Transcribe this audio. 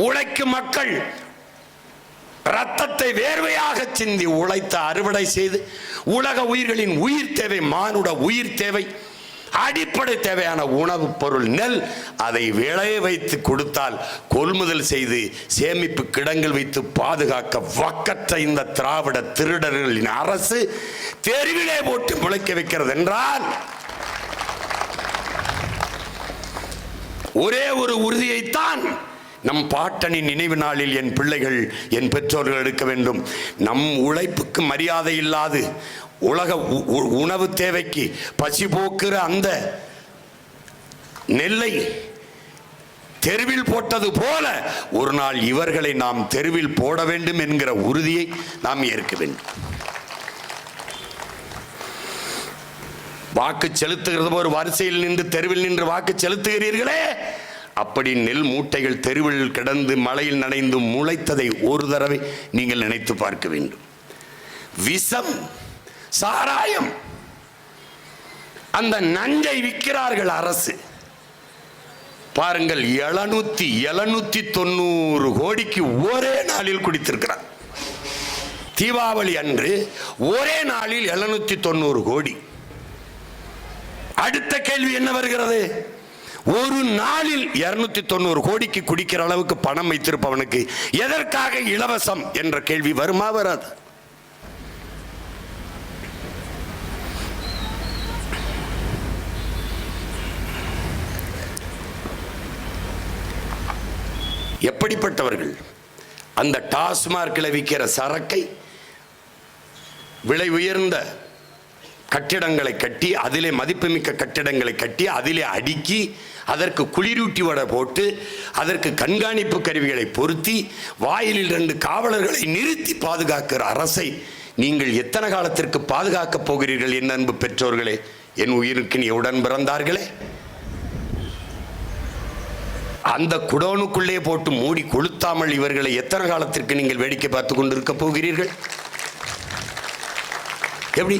உழைக்கும் மக்கள் ரத்தத்தை வேர்வையாக சிந்தி உழைத்து அறுவடை செய்து உலக உயிர்களின் உயிர் தேவை மானுட உயிர் தேவை அடிப்படை தேவையான உணவுப் பொருள் நெல் அதை விளைய வைத்து கொடுத்தால் கொள்முதல் செய்து சேமிப்பு கிடங்கில் வைத்து பாதுகாக்க வக்கற்ற இந்த திராவிட திருடர்களின் அரசு தெருவிலே போட்டு முளைக்க வைக்கிறது என்றால் ஒரே ஒரு உறுதியைத்தான் நம் பாட்டனின் நினைவு நாளில் என் பிள்ளைகள் என் பெற்றோர்கள் எடுக்க வேண்டும். நம் உழைப்புக்கு மரியாதை இல்லாது உலக உ- உ- உணவு தேவைக்கு பசி போக்குற அந்த நெல்லை தெருவில் போட்டது போல ஒரு நாள் இவர்களை நாம் தெருவில் போட வேண்டும் என்கிற உறுதியை நாம் ஏற்க வேண்டும். வாக்கு செலுத்துகிறது ஒரு வரிசையில் நின்று தெருவில் நின்று வாக்கு செலுத்துகிறீர்களே அப்படி நெல் மூட்டைகள் தெருவில் கிடந்து மழையில் நனைந்து முளைத்ததை ஒரு தடவை நீங்கள் நினைத்து பார்க்க வேண்டும். விஷம் சாராயம் அந்த நஞ்சை விற்கிறார்கள் அரசு. பாருங்கள் எழுநூத்தி எழுநூத்தி தொண்ணூறு கோடிக்கு ஒரே நாளில் குடித்திருக்கிறார். தீபாவளி அன்று ஒரே நாளில் எழுநூத்தி தொண்ணூறு கோடி. அடுத்த கேள்வி என்ன வருகிறது? ஒரு நாளில் இருநூத்தி தொண்ணூறு கோடிக்கு குடிக்கிற அளவுக்கு பணம் வைத்திருப்பவனுக்கு எதற்காக இலவசம் என்ற கேள்வி வருமா வராது? எப்படிப்பட்டவர்கள்? அந்த டாஸ்மார்க்கில் விற்கிற சரக்கை விலை உயர்ந்த கட்டிடங்களை கட்டி அதிலே மதிப்புமிக்க கட்டிடங்களை கட்டி அதிலே அடுக்கி அதற்கு குளிரூட்டி வடை போட்டு அதற்கு கண்காணிப்பு கருவிகளை பொருத்தி வாயிலில் ரெண்டு காவலர்களை நிறுத்தி பாதுகாக்கிற அரசை நீங்கள் எத்தனை காலத்திற்கு பாதுகாக்கப் போகிறீர்கள் என் அன்பு பெற்றோர்களே? என் உயிருக்கு நீ உடன் பிறந்தார்களே? அந்த குடோனுக்குள்ளே போட்டு மூடி கொளுத்தாமல் இவர்களை எத்தனை காலத்திற்கு நீங்கள் வேடிக்கை பார்த்து கொண்டிருக்க போகிறீர்கள்? எப்படி?